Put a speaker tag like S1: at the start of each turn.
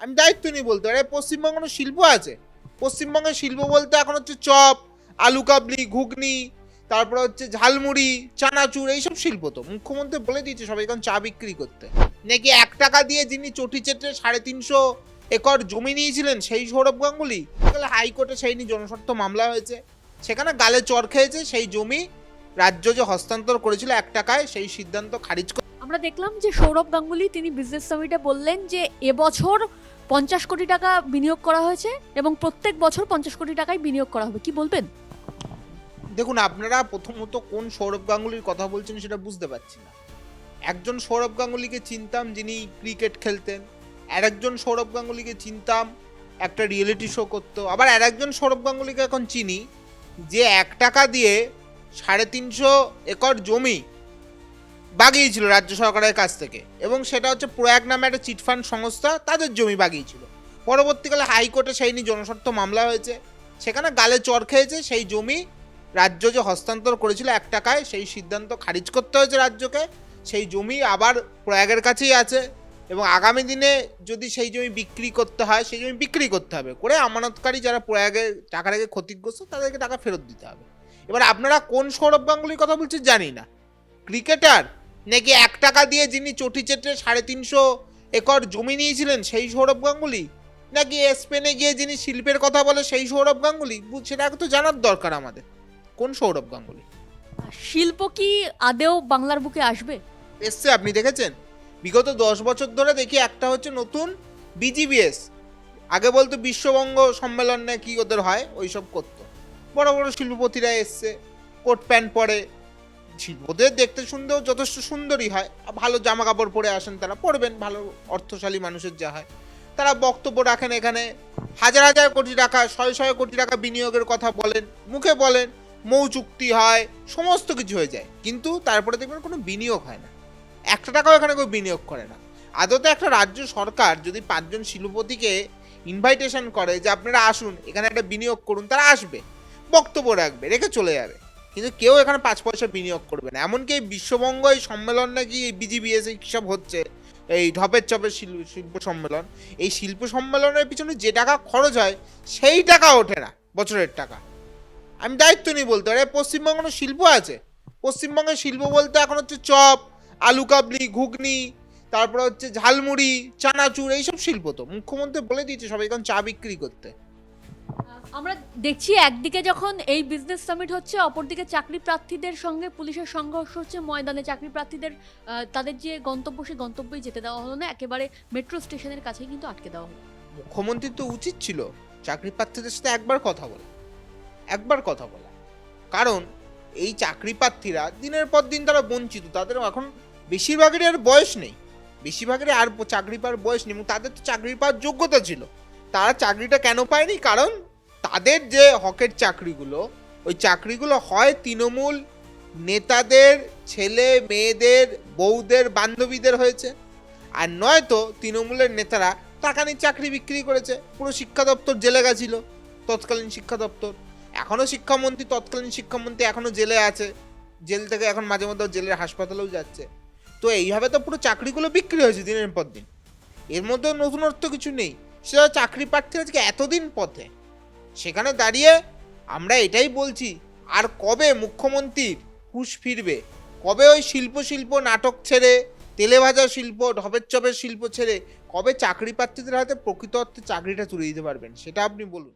S1: আমি দায়িত্ব নিয়ে বলতে পারি। পশ্চিমবঙ্গ কোনো শিল্প আছে? পশ্চিমবঙ্গের শিল্প বলতে এখন হচ্ছে চপ, আলু কাবলি, ঘুগনি, তারপরে হচ্ছে ঝালমুড়ি, চানাচুর, এইসব শিল্প তো। মুখ্যমন্ত্রী বলে দিয়েছে সবাই, এখন চা বিক্রি করতে। নাকি এক টাকা দিয়ে যিনি চটি চেটে সাড়ে তিনশো একর জমি নিয়েছিলেন, সেই সৌরভ গাঙ্গুলি? হাইকোর্টে সেই নিয়ে জনস্বার্থ মামলা হয়েছে। সেখানে গালে চর খেয়েছে, সেই জমি রাজ্য যে হস্তান্তর করেছিল এক টাকায়, সেই সিদ্ধান্ত খারিজ
S2: আমরা দেখলাম যে সৌরভ গাঙ্গুলি তিনি বিজনেস সামিটে বললেন যে এবছর পঞ্চাশ কোটি টাকা বিনিয়োগ করা হয়েছে এবং প্রত্যেক বছর পঞ্চাশ কোটি টাকায় বিনিয়োগ করা হবে, কি বলবেন?
S1: দেখুন, আপনারা প্রথমত কোন সৌরভ গাঙ্গুলির কথা বলছেন সেটা বুঝতে পারছি না। একজন সৌরভ গাঙ্গুলিকে চিনতাম যিনি ক্রিকেট খেলতেন আর একজন সৌরভ গাঙ্গুলিকে চিনতাম একটা রিয়েলিটি শো করতো, আবার আর একজন সৌরভ গাঙ্গুলিকে এখন চিনি যে এক টাকা দিয়ে সাড়ে তিনশো একর জমি বাগিয়েছিল রাজ্য সরকারের কাছ থেকে। এবং সেটা হচ্ছে প্রয়াগ নামে একটা চিটফান্ড সংস্থা, তাদের জমি বাগিয়েছিল। পরবর্তীকালে হাইকোর্টে সেই নিয়ে জনস্বার্থ মামলা হয়েছে। সেখানে গালে চর খেয়েছে, সেই জমি রাজ্য যে হস্তান্তর করেছিল এক টাকায়, সেই সিদ্ধান্ত খারিজ করতে হয়েছে রাজ্যকে। সেই জমি আবার প্রয়াগের কাছেই আছে। এবং আগামী দিনে যদি সেই জমি বিক্রি করতে হয়, সেই জমি বিক্রি করতে হবে করে আমানতকারী যারা প্রয়াগে টাকা রেখে ক্ষতিগ্রস্ত, তাদেরকে টাকা ফেরত দিতে হবে। এবার আপনারা কোন সৌরভ গাঙ্গুলির কথা বলছেন জানি না। ক্রিকেটার নাকি এক টাকা দিয়ে যিনি চটি চেটে সাড়ে তিনশো একর জমি নিয়েছিলেন সেই সৌরভ গাঙ্গুলি? নাকি স্পেনে গিয়ে যিনি শিল্পের কথা বলে সেই সৌরভ গাঙ্গুলি? সেটা তো জানার দরকার আমাদের। কোন সৌরভ গাঙ্গুলি?
S2: শিল্প কি আদেও বাংলার বুকে আসবে?
S1: এসছে আপনি দেখেছেন? বিগত দশ বছর ধরে দেখি একটা হচ্ছে নতুন বিজিবিএস আগে বলতো বিশ্ববঙ্গ সম্মেলন না কি ওদের হয় ওইসব করতো। বড় বড় শিল্পপতিরা এসছে কোট প্যান্ট পরে শিল্পদের দেখতে সুন্দর যথেষ্ট সুন্দরই হয়। ভালো জামা কাপড় পরে আসেন তারা, পরবেন, ভালো অর্থশালী মানুষের যা হয়। তারা বক্তব্য রাখেন এখানে, হাজার হাজার কোটি টাকা, শয়ে শয়ে কোটি টাকা বিনিয়োগের কথা বলেন, মুখে বলেন, মৌ চুক্তি হয়, সমস্ত কিছু হয়ে যায়। কিন্তু তারপরে দেখবেন কোনো বিনিয়োগ হয় না। একটা টাকাও এখানে কেউ বিনিয়োগ করে না। আদতে একটা রাজ্য সরকার যদি পাঁচজন শিল্পপতিকে ইনভাইটেশন করে যে, আপনারা আসুন, এখানে একটা বিনিয়োগ করুন, তারা আসবে, বক্তব্য রাখবে, রেখে চলে যাবে। কিন্তু কেউ এখানে পাঁচ পয়সা বিনিয়োগ করবে না। এমনকি এই বিশ্ববঙ্গ এই সম্মেলন নাকি বিজিবিএস সব হচ্ছে, এই ঢপের চপের শিল্প শিল্প সম্মেলন। এই শিল্প সম্মেলনের পিছনে যে টাকা খরচ হয়, সেই টাকা ওঠে না বছরের টাকা। আমি দায়িত্ব নিই বলতে পারি, পশ্চিমবঙ্গ কোনো শিল্প আছে? পশ্চিমবঙ্গের শিল্প বলতে এখন হচ্ছে চপ, আলু কাবলি, ঘুগনি, তারপরে হচ্ছে ঝালমুড়ি, চানাচুর, এইসব শিল্প তো। মুখ্যমন্ত্রী বলে দিয়েছে সবাই এখন চা বিক্রি করতে।
S2: আমরা দেখছি একদিকে যখন এই বিজনেস সামিট হচ্ছে, অপরদিকে চাকরি প্রার্থীদের সঙ্গে পুলিশের সংঘর্ষ হচ্ছে, ময়দানে চাকরি প্রার্থীদের তাদের যে গন্তব্য, সেই গন্তব্যে যেতে দেওয়া হলো না, একেবারে মেট্রো স্টেশনের কাছেই কিন্তু আটকে দেওয়া হলো।
S1: মুখ্যমন্ত্রীর তো উচিত ছিল চাকরি প্রার্থীদের সাথে একবার কথা বলা, একবার কথা বলা। কারণ এই চাকরি প্রার্থীরা দিনের পর দিন তারা বঞ্চিত তাদের এখন বেশিরভাগেরই আর বয়স নেই। বেশিরভাগেরই আর চাকরি পাওয়ার বয়স নেই এবং তাদের তো চাকরি পাওয়ার যোগ্যতা ছিল। তারা চাকরিটা কেন পায়নি? কারণ তাদের যে হকের চাকরিগুলো, ওই চাকরিগুলো হয় তৃণমূল নেতাদের, ছেলে মেয়েদের, বউদের, বান্ধবীদের হয়েছে। আর নয়তো তৃণমূলের নেতারা টাকা নিয়ে চাকরি বিক্রি করেছে। পুরো শিক্ষা দপ্তর জেলে গেছিল তৎকালীন শিক্ষা দপ্তর। এখনও শিক্ষামন্ত্রী, তৎকালীন শিক্ষামন্ত্রী এখনও জেলে আছে। জেল থেকে এখন মাঝে মধ্যে জেলের হাসপাতালেও যাচ্ছে। তো এইভাবে তো পুরো চাকরিগুলো বিক্রি হয়েছে দিনের পর দিন। এর মধ্যে নতুনত্ব কিছু নেই। সেটা চাকরি প্রার্থী আজকে এতদিন পথে সেখানে দাঁড়িয়ে আমরা এটাই বলছি, আর কবে মুখ্যমন্ত্রীর হুশ ফিরবে? কবে ওই শিল্প শিল্প নাটক ছেড়ে তেলেভাজা শিল্প, ঢবের চপের শিল্প ছেড়ে, কবে চাকরি প্রার্থীদের হাতে প্রকৃত অর্থে চাকরিটা তুলে দিতে পারবেন? সেটা আপনি বলুন।